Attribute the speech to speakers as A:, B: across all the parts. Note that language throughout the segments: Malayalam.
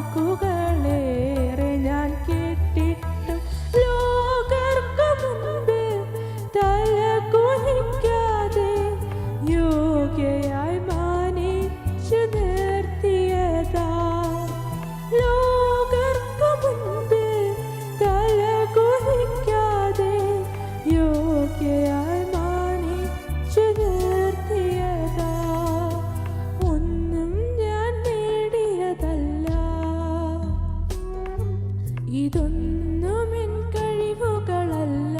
A: aku ഇതൊന്നും എൻ കഴിവുകളല്ല.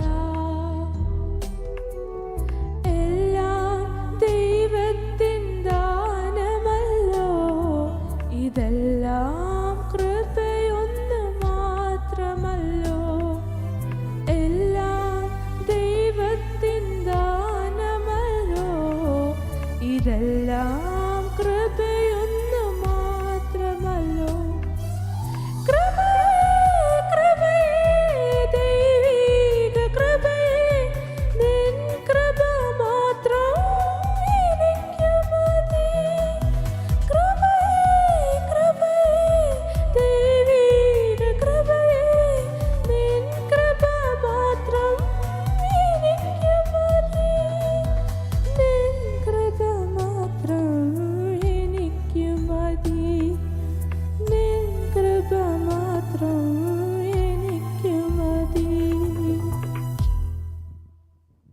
A: എല്ലാം ദൈവത്തിൻ ദാനമല്ലോ. ഇതെല്ലാം കൃപയൊന്ന് മാത്രമല്ലോ. എല്ലാം ദൈവത്തിൻ ദാനമല്ലോ. ഇതെല്ലാം